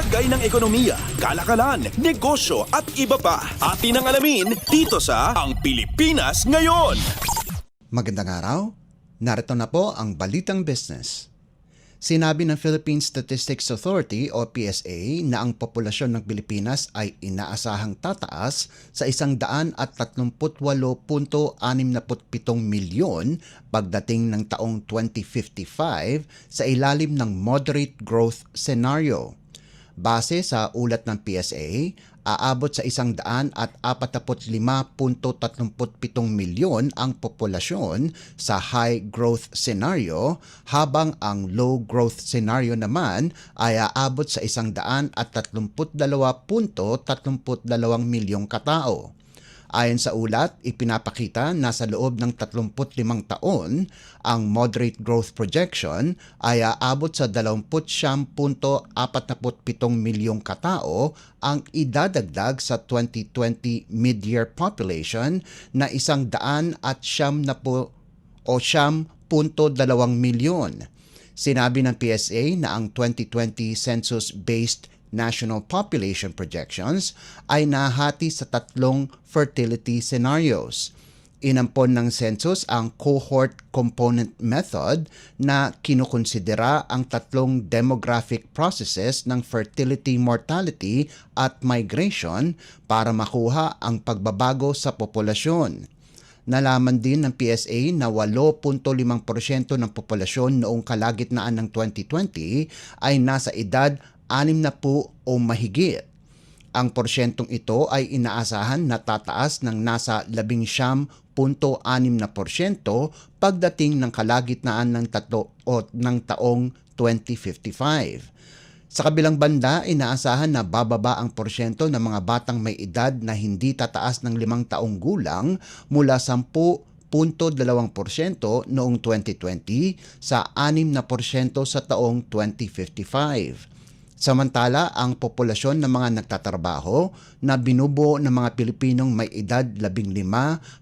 Lagay ng ekonomiya, kalakalan, negosyo at iba pa. Atin ang alamin dito sa Ang Pilipinas Ngayon. Magandang araw. Narito na po ang Balitang Business. Sinabi ng Philippine Statistics Authority o PSA na ang populasyon ng Pilipinas ay inaasahang tataas sa isang daan at 38.67 milyon pagdating ng taong 2055 sa ilalim ng moderate growth scenario. Base sa ulat ng PSA, aabot sa isang daan at 45.37 milyon ang populasyon sa high growth scenario habang ang low growth scenario naman ay aabot sa isang daan at 32.32 milyong katao. Ayon sa ulat, ipinapakita na sa loob ng 35 taon, ang moderate growth projection ay aabot sa 20.47 milyong katao ang idadagdag sa 2020 mid-year population na isang daan at siyam na po o siyam punto dalawang milyon. Sinabi ng PSA na ang 2020 census-based national population projections ay nahati sa tatlong fertility scenarios. Inampon ng census ang cohort component method na kinukonsidera ang tatlong demographic processes ng fertility mortality at migration para makuha ang pagbabago sa populasyon. Nalaman din ng PSA na 8.5% ng populasyon noong kalagitnaan ng 2020 ay nasa edad anim na po o mahigit. Ang porsyentong ito ay inaasahan na tataas ng nasa 11.6 na porsyento pagdating ng kalagitnaan ng, tatlo, o, ng taong 2055. Sa kabilang banda, inaasahan na bababa ang porsyento ng mga batang may edad na hindi tataas ng limang taong gulang mula 10.2% noong 2020 sa 6% sa taong 2055. Samantala, ang populasyon ng mga nagtatrabaho na binubuo ng mga Pilipinong may edad 15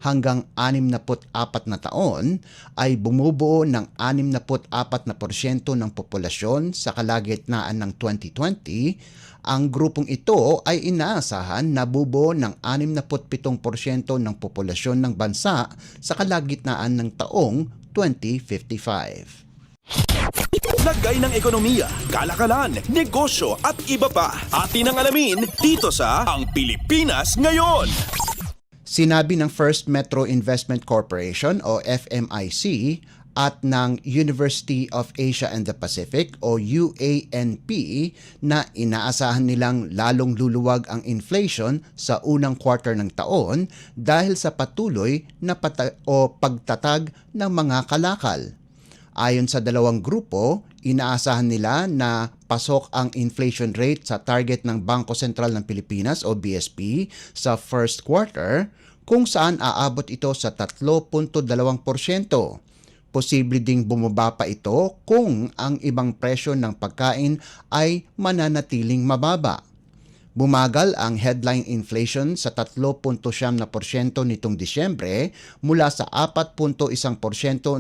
hanggang 64 na taon ay bumubuo ng 64% ng populasyon sa kalagitnaan ng 2020. Ang grupong ito ay inaasahan na bubuo ng 67% ng populasyon ng bansa sa kalagitnaan ng taong 2055. Lagay ng ekonomiya, kalakalan, negosyo at iba pa. Atin ang alamin dito sa Ang Pilipinas Ngayon. Sinabi ng First Metro Investment Corporation o FMIC at ng University of Asia and the Pacific o UANP na inaasahan nilang lalong luluwag ang inflation sa unang quarter ng taon dahil sa patuloy na pata- o pagtatag ng mga kalakal. Ayon sa dalawang grupo, inaasahan nila na pasok ang inflation rate sa target ng Bangko Sentral ng Pilipinas o BSP sa first quarter kung saan aabot ito sa 3.2%. Posible ding bumaba pa ito kung ang ibang presyo ng pagkain ay mananatiling mababa. Bumagal ang headline inflation sa 3.7% nitong Disyembre mula sa 4.1%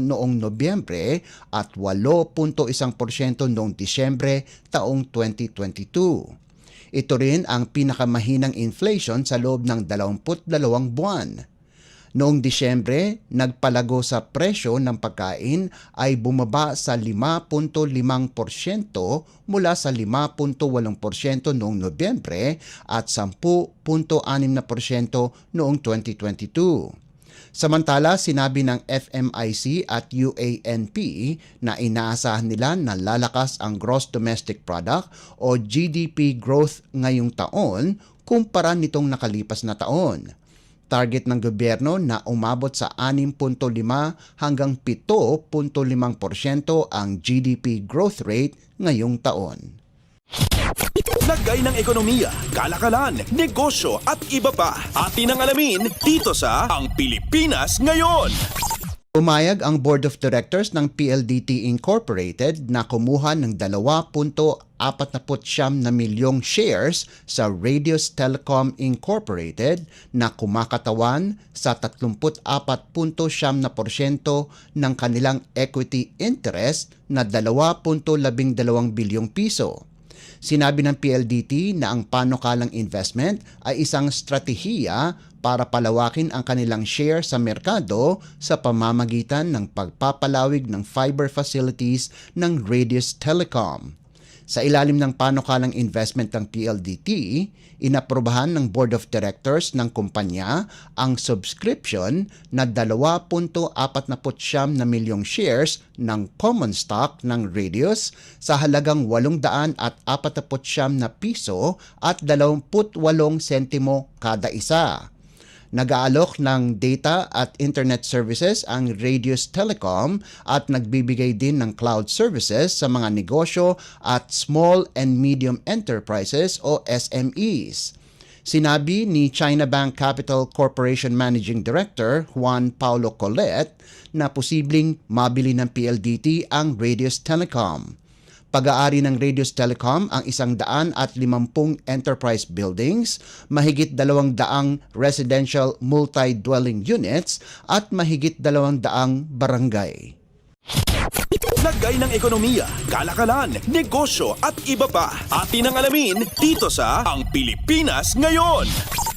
noong Nobyembre at 8.1% noong Disyembre taong 2022. Ito rin ang pinakamahinang inflation sa loob ng 22 buwan. Noong Disyembre, nagpalago sa presyo ng pagkain ay bumaba sa 5.5% mula sa 5.8% noong Nobyembre at 10.6% noong 2022. Samantala, sinabi ng FMIC at UANP na inaasahan nila na lalakas ang Gross Domestic Product o GDP growth ngayong taon kumpara nitong nakalipas na taon. Target ng gobyerno na umabot sa 6.5 hanggang 7.5% ang GDP growth rate ngayong taon. Lagay ng ekonomiya, kalakalan, negosyo at iba pa. Atin ang alamin dito sa Ang Pilipinas Ngayon. Umayag ang Board of Directors ng PLDT Incorporated na kumuha ng 2.49 na milyong shares sa Radius Telecom Incorporated na kumakatawan sa 34.7% ng kanilang equity interest na 2.12 bilyong piso. Sinabi ng PLDT na ang panukalang investment ay isang stratehiya para palawakin ang kanilang share sa merkado sa pamamagitan ng pagpapalawig ng fiber facilities ng Radius Telecom. Sa ilalim ng panukalang investment ng PLDT, inaprobahan ng Board of Directors ng kumpanya ang subscription na 2.49 na milyong shares ng common stock ng Radius sa halagang 849 na piso at 28 sentimo kada isa. Nag-aalok ng data at internet services ang Radius Telecom at nagbibigay din ng cloud services sa mga negosyo at small and medium enterprises o SMEs. Sinabi ni China Bank Capital Corporation Managing Director Juan Paulo Colet na posibleng mabili ng PLDT ang Radius Telecom. Pag-aari ng Radius Telecom ang isang daan at limampung enterprise buildings, mahigit dalawang daang residential multi-dwelling units at mahigit dalawang daang barangay. Lagay ng ekonomiya, kalakalan, negosyo at iba pa. Atin ang alamin dito sa Ang Pilipinas Ngayon.